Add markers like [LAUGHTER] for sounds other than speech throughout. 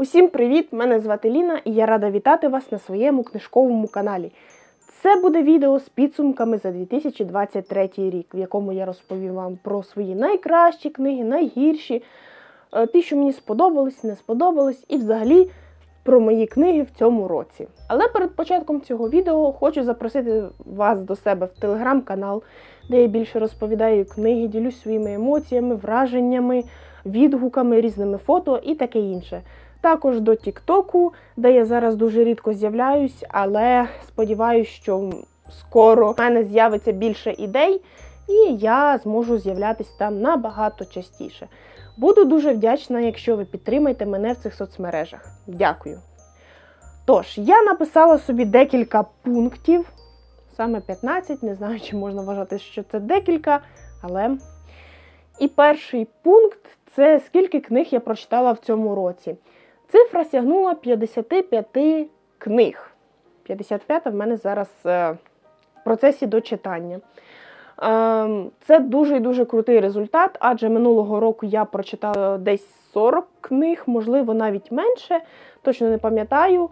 Усім привіт! Мене звати Ліна і я рада вітати вас на своєму книжковому каналі. Це буде відео з підсумками за 2023 рік, в якому я розповім вам про свої найкращі книги, найгірші, е, ті, що мені сподобались, не сподобались, і взагалі про мої книги в цьому році. Але перед початком цього відео хочу запросити вас до себе в телеграм-канал, де я більше розповідаю книги, ділюсь своїми емоціями, враженнями, відгуками, різними фото і таке інше. Також до Тіктоку, де я зараз дуже рідко з'являюсь, але сподіваюся, що скоро в мене з'явиться більше ідей, і я зможу з'являтися там набагато частіше. Буду дуже вдячна, якщо ви підтримаєте мене в цих соцмережах. Дякую. Тож, я написала собі декілька пунктів, саме 15, не знаю, чи можна вважати, що це декілька, але. І перший пункт це скільки книг я прочитала в цьому році. Цифра сягнула 55 книг. 55 в мене зараз е, в процесі дочитання. Е, Це дуже і дуже крутий результат, адже минулого року я прочитала десь 40 книг, можливо, навіть менше, точно не пам'ятаю.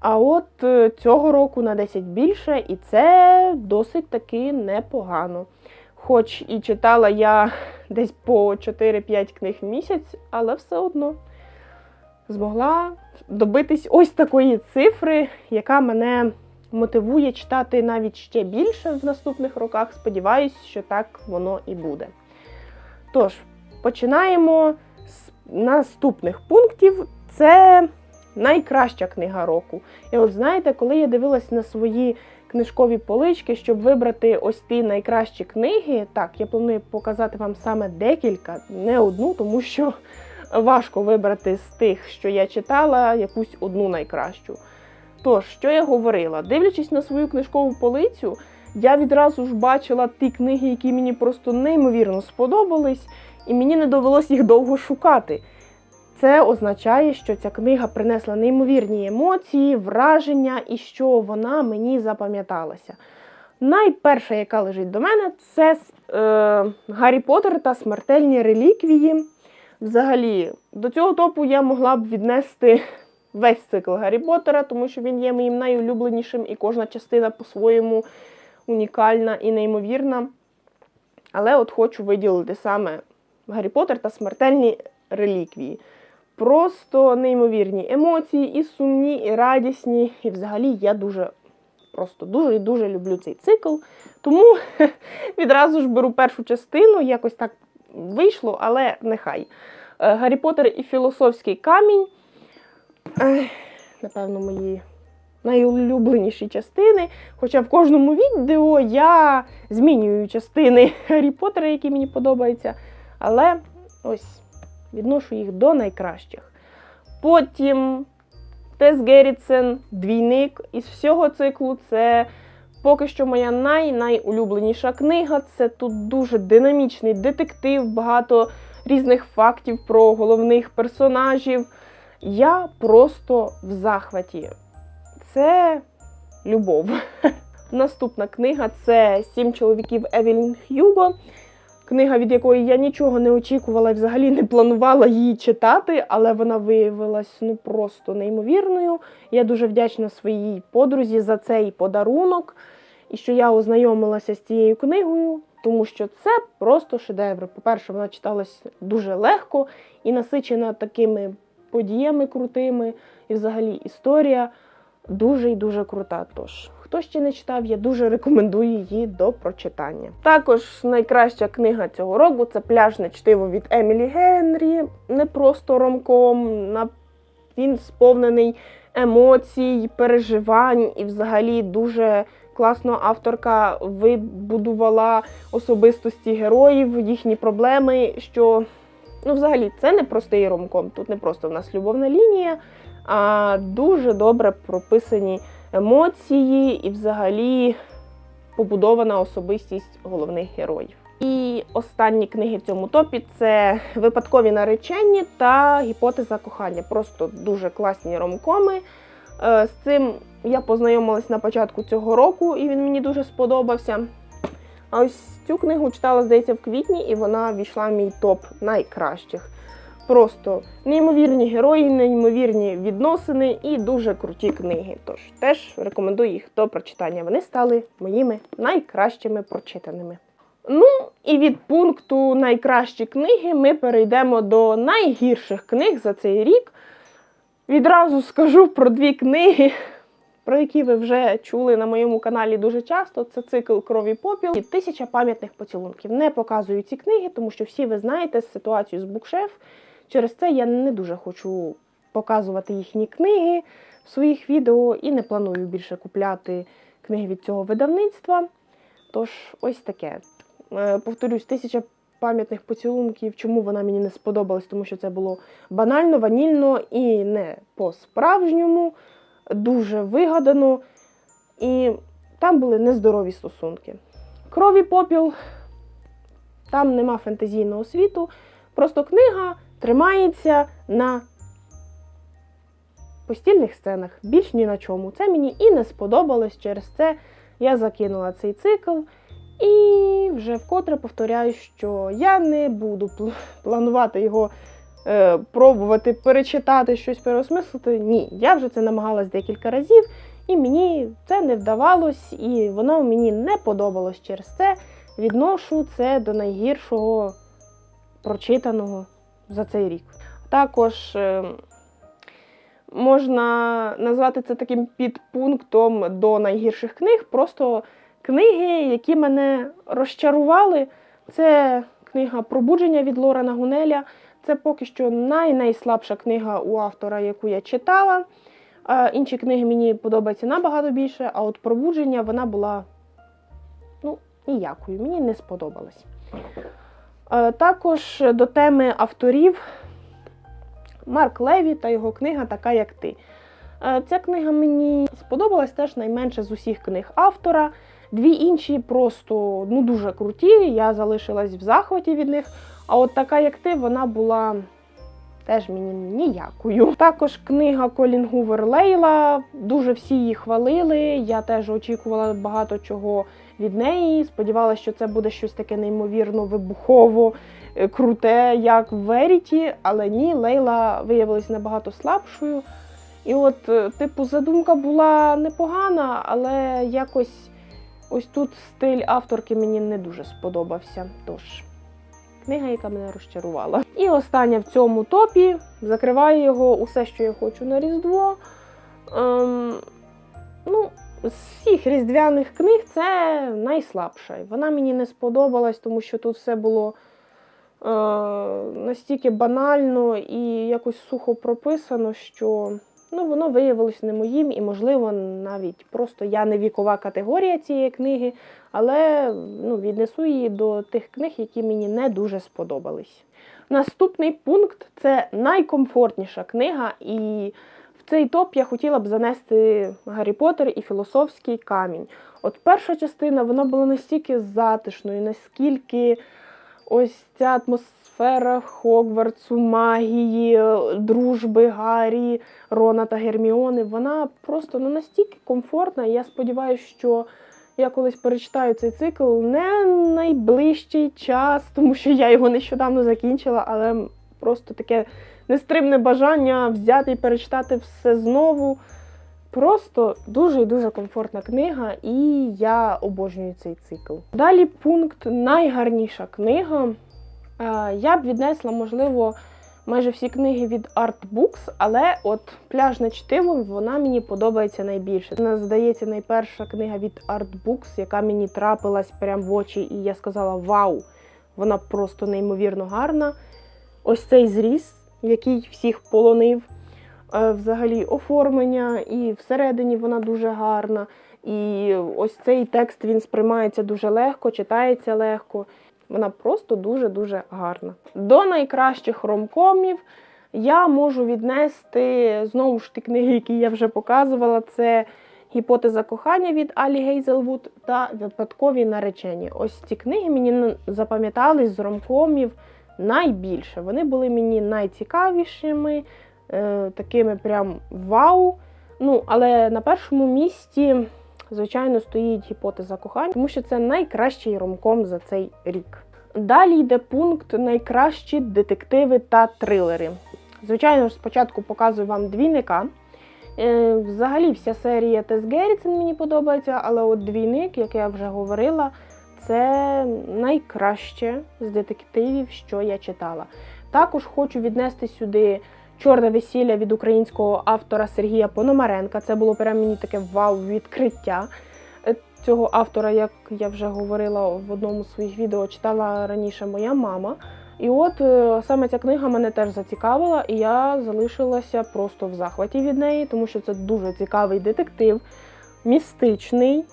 А от е, цього року на 10 більше, і це досить таки непогано. Хоч і читала я [LAUGHS] десь по 4-5 книг в місяць, але все одно змогла добитись ось такої цифри, яка мене мотивує читати навіть ще більше в наступних роках. Сподіваюсь, що так воно і буде. Тож, починаємо з наступних пунктів. Це найкраща книга року. І от знаєте, коли я дивилась на свої книжкові полички, щоб вибрати ось ті найкращі книги, так, я планую показати вам саме декілька, не одну, тому що важко вибрати з тих, що я читала, якусь одну найкращу. Тож, що я говорила? Дивлячись на свою книжкову полицю, я відразу ж бачила ті книги, які мені просто неймовірно сподобались, і мені не довелось їх довго шукати. Це означає, що ця книга принесла неймовірні емоції, враження і що вона мені запам'яталася. Найперша, яка лежить до мене, це е, Гаррі Поттер та смертельні реліквії. Взагалі, до цього топу я могла б віднести весь цикл Гаррі Поттера, тому що він є моїм найулюбленішим, і кожна частина по-своєму унікальна і неймовірна. Але от хочу виділити саме Гаррі Поттер та смертельні реліквії. Просто неймовірні емоції, і сумні, і радісні. І взагалі я дуже, просто дуже і дуже люблю цей цикл. Тому [LAUGHS] відразу ж беру першу частину, якось так вийшло, але нехай. Гаррі Поттер і філософський камінь. Напевно, мої найулюбленіші частини. Хоча в кожному відео я змінюю частини [LAUGHS] Гаррі Поттера, які мені подобаються. Але ось відношу їх до найкращих. Потім Тес Геррітсен, двійник із всього циклу. Це поки що моя най-найулюбленіша книга. Це тут дуже динамічний детектив, багато різних фактів про головних персонажів. Я просто в захваті. Це любов. [LAUGHS] Наступна книга це Сім чоловіків Евелін Х'юго. Книга, від якої я нічого не очікувала і взагалі не планувала її читати, але вона виявилась ну просто неймовірною. Я дуже вдячна своїй подрузі за цей подарунок і що я ознайомилася з цією книгою, тому що це просто шедевр. По-перше, вона читалась дуже легко і насичена такими подіями крутими, і взагалі історія дуже і дуже крута. Тож, хто ще не читав, я дуже рекомендую її до прочитання. Також найкраща книга цього року це пляжне чтиво від Емілі Генрі. Не просто ромком. Він сповнений емоцій, переживань і взагалі дуже. Класно авторка вибудувала особистості героїв, їхні проблеми. Що ну, взагалі це не простий ромком. Тут не просто в нас любовна лінія, а дуже добре прописані емоції і, взагалі, побудована особистість головних героїв. І останні книги в цьому топі це випадкові наречені та гіпотеза кохання. Просто дуже класні ромкоми. З цим я познайомилась на початку цього року, і він мені дуже сподобався. А ось цю книгу читала, здається, в квітні, і вона війшла в мій топ найкращих. Просто неймовірні герої, неймовірні відносини і дуже круті книги. Тож теж рекомендую їх до прочитання. Вони стали моїми найкращими прочитаними. Ну і від пункту найкращі книги ми перейдемо до найгірших книг за цей рік. Відразу скажу про дві книги, про які ви вже чули на моєму каналі дуже часто. Це цикл Крові попіл і тисяча пам'ятних поцілунків. Не показую ці книги, тому що всі ви знаєте ситуацію з букшеф. Через це я не дуже хочу показувати їхні книги в своїх відео і не планую більше купляти книги від цього видавництва. Тож, ось таке. Е, Повторюсь, тисяча пам'ятних поцілунків. Чому вона мені не сподобалась? Тому що це було банально, ванільно і не по-справжньому, дуже вигадано. І там були нездорові стосунки. Крові попіл, там нема фентезійного світу. Просто книга тримається на постільних сценах, більш ні на чому. Це мені і не сподобалось. Через це я закинула цей цикл. І вже вкотре повторяю, що я не буду пл- планувати його е, пробувати перечитати, щось переосмислити. Ні, я вже це намагалась декілька разів, і мені це не вдавалось, і воно мені не подобалось. Через це відношу це до найгіршого прочитаного за цей рік. Також е, можна назвати це таким підпунктом до найгірших книг. Просто книги, які мене розчарували. Це книга Пробудження від Лорена Гунеля. Це поки що най-найслабша книга у автора, яку я читала. Інші книги мені подобаються набагато більше, а от пробудження вона була ну, ніякою, мені не сподобалась. Е, Також до теми авторів Марк Леві та його книга Така як ти. Ця книга мені сподобалась теж найменше з усіх книг автора. Дві інші просто ну, дуже круті. Я залишилась в захваті від них. А от така, як ти, вона була теж мені ніякою. Також книга Колін Гувер Лейла. Дуже всі її хвалили. Я теж очікувала багато чого від неї. Сподівалася, що це буде щось таке неймовірно вибухово е, круте, як в Веріті, але ні, Лейла виявилась набагато слабшою. І от, е, типу, задумка була непогана, але якось ось тут стиль авторки мені не дуже сподобався. Тож, книга, яка мене розчарувала. І остання в цьому топі закриває його усе, що я хочу на Різдво. Ем, ну, з всіх різдвяних книг це найслабша. Вона мені не сподобалась, тому що тут все було е, настільки банально і якось сухо прописано, що ну, воно виявилось не моїм, і, можливо, навіть просто я не вікова категорія цієї книги, але ну, віднесу її до тих книг, які мені не дуже сподобались. Наступний пункт це найкомфортніша книга, і в цей топ я хотіла б занести Гаррі Поттер і філософський камінь. От перша частина вона була настільки затишною, наскільки ось ця атмосфера Хогвартсу, магії, дружби Гаррі, Рона та Герміони, вона просто ну, настільки комфортна. Я сподіваюся, що я колись перечитаю цей цикл не найближчий час, тому що я його нещодавно закінчила, але просто таке нестримне бажання взяти і перечитати все знову. Просто дуже і дуже комфортна книга, і я обожнюю цей цикл. Далі пункт найгарніша книга. Е, Я б віднесла, можливо, майже всі книги від Art Books, але от пляжне чтиво вона мені подобається найбільше. Вона здається найперша книга від Art Books, яка мені трапилась прямо в очі, і я сказала: Вау! Вона просто неймовірно гарна. Ось цей зріз, який всіх полонив. Е, Взагалі оформлення, і всередині вона дуже гарна. І ось цей текст він сприймається дуже легко, читається легко. Вона просто дуже-дуже гарна. До найкращих ромкомів я можу віднести знову ж ті книги, які я вже показувала. Це Гіпотеза кохання від Алі Гейзелвуд та Випадкові наречені. Ось ці книги мені запам'ятались з ромкомів найбільше. Вони були мені найцікавішими, е, такими прям вау. Ну, але на першому місці, звичайно, стоїть гіпотеза кохання, тому що це найкращий ромком за цей рік. Далі йде пункт найкращі детективи та трилери. Звичайно ж, спочатку показую вам двійника. Е, Взагалі, вся серія Тес Геррітсен мені подобається, але от двійник, як я вже говорила, це найкраще з детективів, що я читала. Також хочу віднести сюди Чорне весілля від українського автора Сергія Пономаренка. Це було прямо мені таке вау-відкриття. Е, Цього автора, як я вже говорила в одному з своїх відео, читала раніше моя мама. І от е, саме ця книга мене теж зацікавила, і я залишилася просто в захваті від неї, тому що це дуже цікавий детектив, містичний,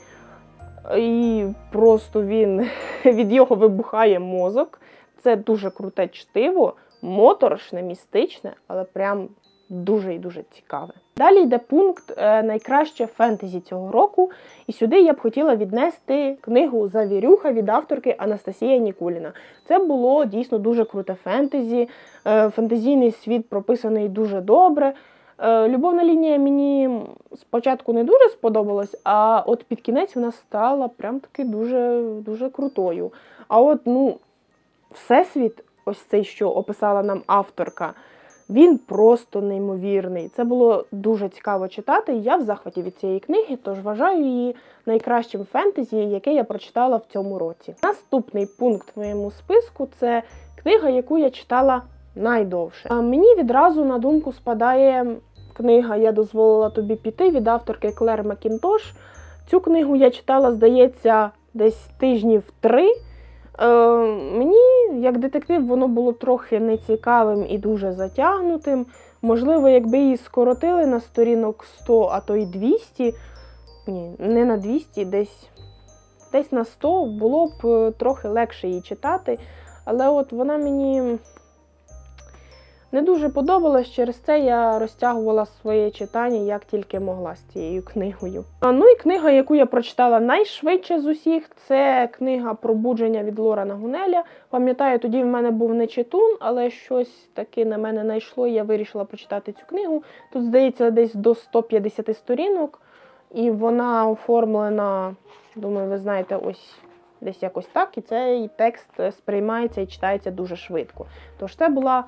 і просто він [LAUGHS] від його вибухає мозок. Це дуже круте чтиво, моторошне, містичне, але прям дуже і дуже цікаве. Далі йде пункт е, найкраще фентезі цього року. І сюди я б хотіла віднести книгу Завірюха від авторки Анастасія Нікуліна. Це було дійсно дуже круте фентезі. Е, Фентезійний світ прописаний дуже добре. Е, Любовна лінія мені спочатку не дуже сподобалась, а от під кінець вона стала прям таки дуже, дуже крутою. А от ну, всесвіт, ось цей, що описала нам авторка, він просто неймовірний. Це було дуже цікаво читати. Я в захваті від цієї книги, тож вважаю її найкращим фентезі, яке я прочитала в цьому році. Наступний пункт в моєму списку це книга, яку я читала найдовше. А Мені відразу на думку спадає книга Я дозволила тобі піти від авторки Клер Макінтош. Цю книгу я читала, здається, десь тижнів три. Е, мені, як детектив, воно було трохи нецікавим і дуже затягнутим. Можливо, якби її скоротили на сторінок 100, а то й 200, ні, не на 200, десь, десь на 100 було б е, трохи легше її читати. Але от вона мені не дуже подобалась, через це я розтягувала своє читання як тільки могла з цією книгою. А, Ну і книга, яку я прочитала найшвидше з усіх, це книга Пробудження від Лорана Гунеля. Пам'ятаю, тоді в мене був не читун, але щось таки на мене найшло, і я вирішила прочитати цю книгу. Тут, здається, десь до 150 сторінок, і вона оформлена, думаю, ви знаєте, ось. Десь якось так, і цей текст сприймається і читається дуже швидко. Тож це була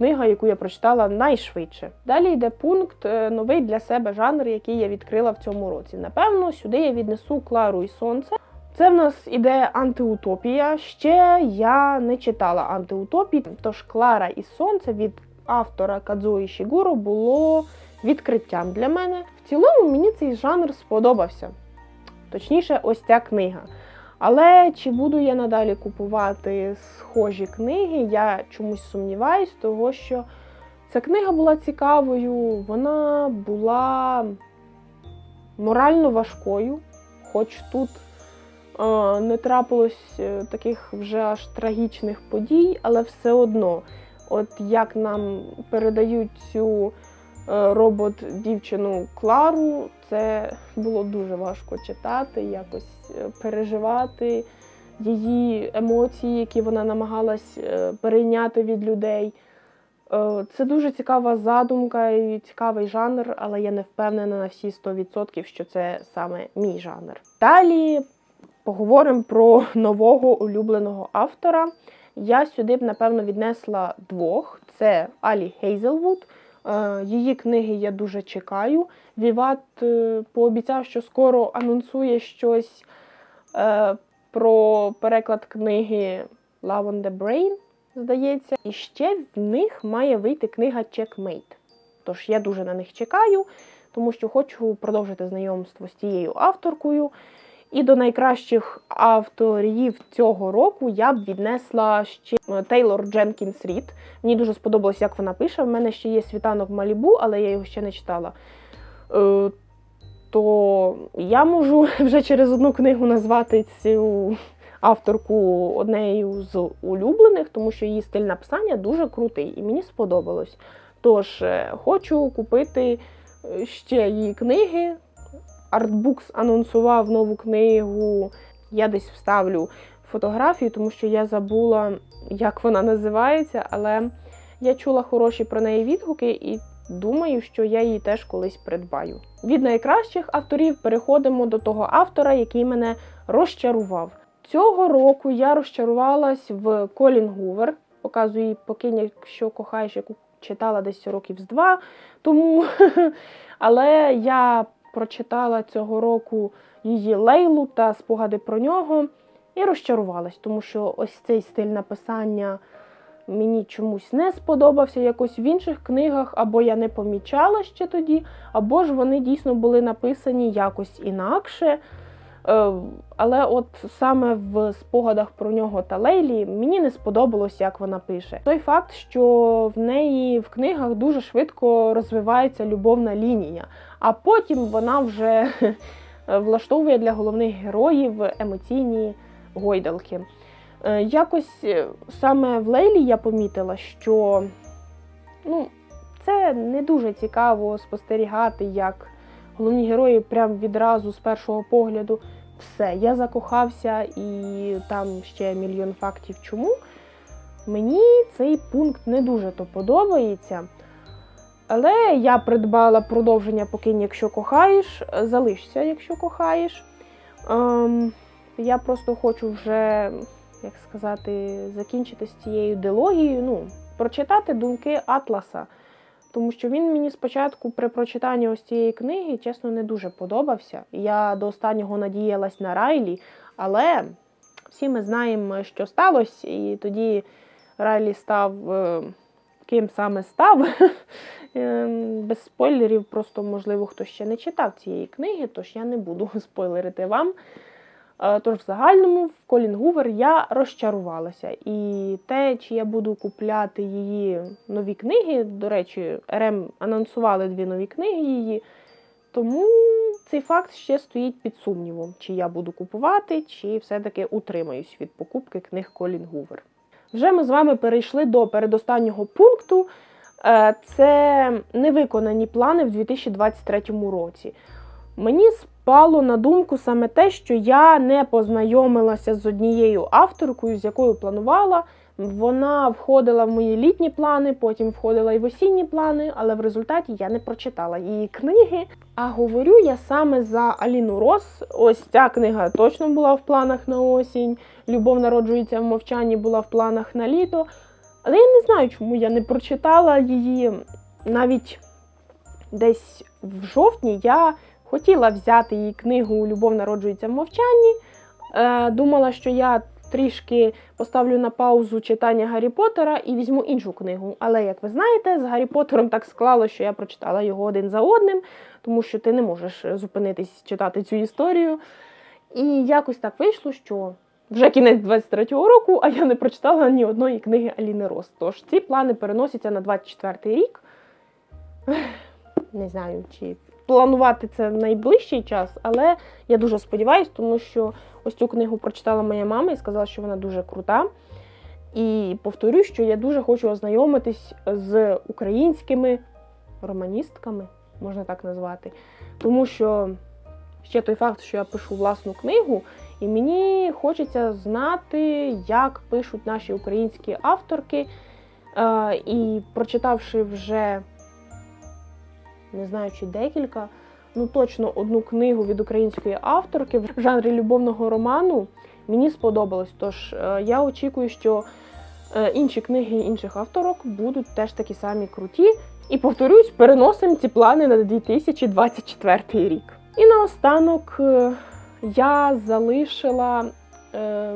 книга, яку я прочитала найшвидше. Далі йде пункт е, новий для себе жанр, який я відкрила в цьому році. Напевно, сюди я віднесу Клару і Сонце. Це в нас іде антиутопія. Ще я не читала антиутопії, тож Клара і Сонце від автора Кадзуї Шігуро було відкриттям для мене. В цілому мені цей жанр сподобався. Точніше, ось ця книга. Але чи буду я надалі купувати схожі книги, я чомусь сумніваюсь, того що ця книга була цікавою, вона була морально важкою, хоч тут е, не трапилось е, таких вже аж трагічних подій, але все одно, от як нам передають цю е, робот-дівчину Клару, це було дуже важко читати, якось е, переживати її емоції, які вона намагалась е, перейняти від людей. Це дуже цікава задумка і цікавий жанр, але я не впевнена на всі 100%, що це саме мій жанр. Далі поговоримо про нового улюбленого автора. Я сюди б, напевно, віднесла двох: це Алі Гейзелвуд. Е, Її книги я дуже чекаю. Віват е, пообіцяв, що скоро анонсує щось е, про переклад книги Love on the Brain, здається. І ще в них має вийти книга Checkmate. Тож я дуже на них чекаю, тому що хочу продовжити знайомство з тією авторкою. І до найкращих авторів цього року я б віднесла ще Тейлор Дженкінс Рід. Мені дуже сподобалось, як вона пише. В мене ще є світанок Малібу, але я його ще не читала. Е, То я можу [LAUGHS] вже через одну книгу назвати цю авторку однією з улюблених, тому що її стиль написання дуже крутий і мені сподобалось. Тож е, хочу купити е, ще її книги. Artbooks анонсував нову книгу. Я десь вставлю фотографію, тому що я забула, як вона називається, але я чула хороші про неї відгуки і думаю, що я її теж колись придбаю. Від найкращих авторів переходимо до того автора, який мене розчарував. Цього року я розчарувалась в Колін Гувер. Показую її покинь, якщо кохаєш, яку читала десь років з два тому. [LAUGHS] Але я прочитала цього року її лейлу та спогади про нього і розчарувалась, тому що ось цей стиль написання мені чомусь не сподобався якось в інших книгах, або я не помічала ще тоді, або ж вони дійсно були написані якось інакше. Е, Але от саме в спогадах про нього та Лейлі мені не сподобалось, як вона пише. Той факт, що в неї в книгах дуже швидко розвивається любовна лінія, а потім вона вже [LAUGHS] влаштовує для головних героїв емоційні гойдалки. Е, Якось е, саме в Лейлі я помітила, що ну, це не дуже цікаво спостерігати, як головні герої прям відразу з першого погляду все, я закохався і там ще мільйон фактів чому. Мені цей пункт не дуже то подобається. Але я придбала продовження покинь, якщо кохаєш, залишся, якщо кохаєш. Ем, я просто хочу вже, як сказати, закінчити з цією дилогією, ну, прочитати думки Атласа. Тому що він мені спочатку при прочитанні ось цієї книги, чесно, не дуже подобався. Я до останнього надіялась на Райлі, але всі ми знаємо, що сталося, і тоді Райлі став е, ким саме став. [LAUGHS] Е, без спойлерів, просто, можливо, хто ще не читав цієї книги, тож я не буду [LAUGHS] спойлерити вам. Е, тож, в загальному, в Колін Гувер я розчарувалася. І те, чи я буду купляти її нові книги, до речі, РМ анонсували дві нові книги її. Тому цей факт ще стоїть під сумнівом, чи я буду купувати, чи все-таки утримаюсь від покупки книг Колін Гувер. Вже ми з вами перейшли до передостаннього пункту. Е, це невиконані плани в 2023 році. Мені спало на думку саме те, що я не познайомилася з однією авторкою, з якою планувала. Вона входила в мої літні плани, потім входила і в осінні плани, але в результаті я не прочитала її книги. А говорю я саме за Аліну Рос. Ось ця книга точно була в планах на осінь. Любов народжується в мовчанні була в планах на літо. Але я не знаю, чому я не прочитала її навіть десь в жовтні. Я хотіла взяти її книгу Любов народжується в мовчанні. Е, Думала, що я трішки поставлю на паузу читання Гаррі Поттера і візьму іншу книгу. Але, як ви знаєте, з Гаррі Поттером так склало, що я прочитала його один за одним, тому що ти не можеш зупинитись читати цю історію. І якось так вийшло, що вже кінець 23-го року, а я не прочитала ні одної книги Аліни Рос. Тож ці плани переносяться на 24-й рік. Не знаю, чи планувати це в найближчий час, але я дуже сподіваюся, тому що ось цю книгу прочитала моя мама і сказала, що вона дуже крута. І повторюю, що я дуже хочу ознайомитись з українськими романістками, можна так назвати. Тому що ще той факт, що я пишу власну книгу, і мені хочеться знати, як пишуть наші українські авторки. Е, і прочитавши вже, не знаю, чи декілька, ну точно одну книгу від української авторки в жанрі любовного роману, мені сподобалось. Тож е, я очікую, що е, інші книги інших авторок будуть теж такі самі круті. І повторюсь, переносимо ці плани на 2024 рік. І наостанок я залишила е,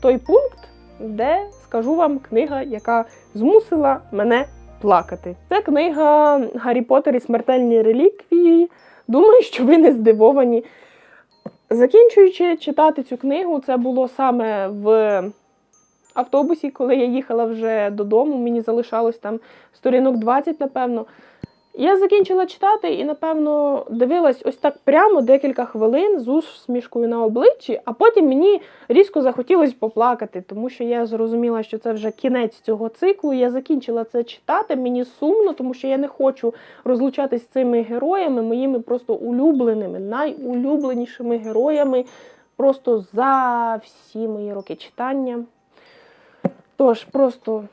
той пункт, де скажу вам книга, яка змусила мене плакати. Це книга Гаррі Поттер і смертельні реліквії. Думаю, що ви не здивовані. Закінчуючи читати цю книгу, це було саме в автобусі, коли я їхала вже додому. Мені залишалось там сторінок 20, напевно. Я закінчила читати і, напевно, дивилась ось так прямо декілька хвилин з усмішкою на обличчі, а потім мені різко захотілося поплакати, тому що я зрозуміла, що це вже кінець цього циклу. Я закінчила це читати. Мені сумно, тому що я не хочу розлучатись з цими героями, моїми просто улюбленими, найулюбленішими героями просто за всі мої роки читання. Тож, просто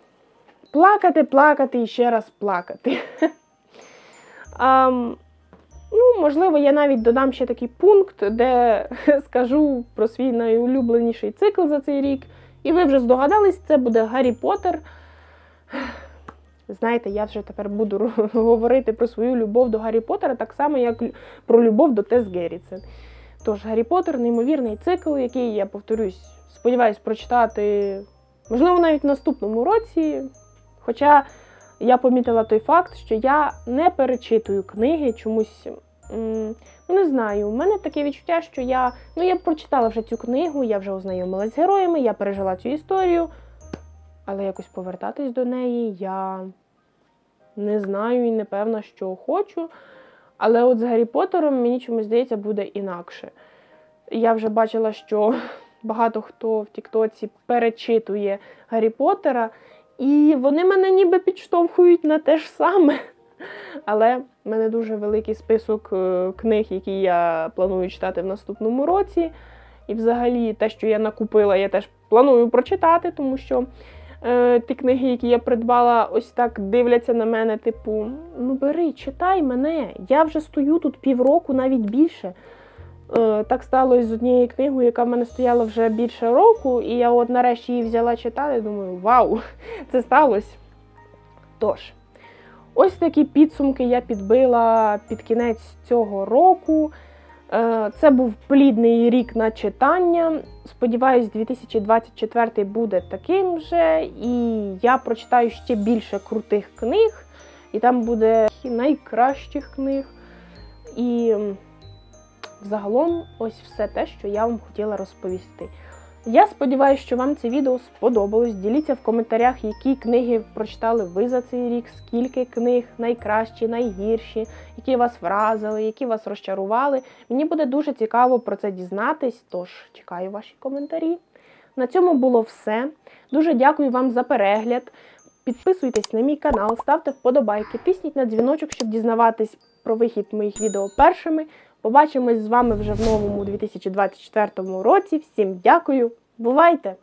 плакати, плакати і ще раз плакати. [LAUGHS] Ну, можливо, я навіть додам ще такий пункт, де [LAUGHS] скажу про свій найулюбленіший цикл за цей рік. І ви вже здогадались, це буде Гаррі Поттер. Знаєте, я вже тепер буду [LAUGHS] говорити про свою любов до Гаррі Поттера, так само, як про любов до Тес Геррітсен. Тож, Гаррі Поттер неймовірний цикл, який я повторюсь, сподіваюсь прочитати, можливо, навіть в наступному році. Хоча я помітила той факт, що я не перечитую книги чомусь. Ну, не знаю, у мене таке відчуття, що я. Ну, я прочитала вже цю книгу, я вже ознайомилась з героями, я пережила цю історію, але якось повертатись до неї я не знаю і не певна, що хочу. Але от з Гаррі Поттером мені чомусь здається буде інакше. Я вже бачила, що [LAUGHS] багато хто в Тіктоці перечитує Гаррі Поттера, і вони мене ніби підштовхують на те ж саме. Але в мене дуже великий список е, книг, які я планую читати в наступному році. І взагалі те, що я накупила, я теж планую прочитати, тому що е, ті книги, які я придбала, ось так дивляться на мене, типу, ну бери, читай мене. Я вже стою тут півроку, навіть більше. Е, так сталося з однією книгою, яка в мене стояла вже більше року, і я от нарешті її взяла читати. Думаю, вау, [LAUGHS] це сталося. Тож, ось такі підсумки я підбила під кінець цього року. Е, Це був плідний рік на читання. Сподіваюсь, 2024 буде таким же, і я прочитаю ще більше крутих книг, і там буде найкращих книг. І загалом ось все те, що я вам хотіла розповісти. Я сподіваюся, що вам це відео сподобалось. Діліться в коментарях, які книги прочитали ви за цей рік, скільки книг найкращі, найгірші, які вас вразили, які вас розчарували. Мені буде дуже цікаво про це дізнатись, тож чекаю ваші коментарі. На цьому було все. Дуже дякую вам за перегляд. Підписуйтесь на мій канал, ставте вподобайки, тисніть на дзвіночок, щоб дізнаватись про вихід моїх відео першими. Побачимось з вами вже в новому 2024 році. Всім дякую, бувайте!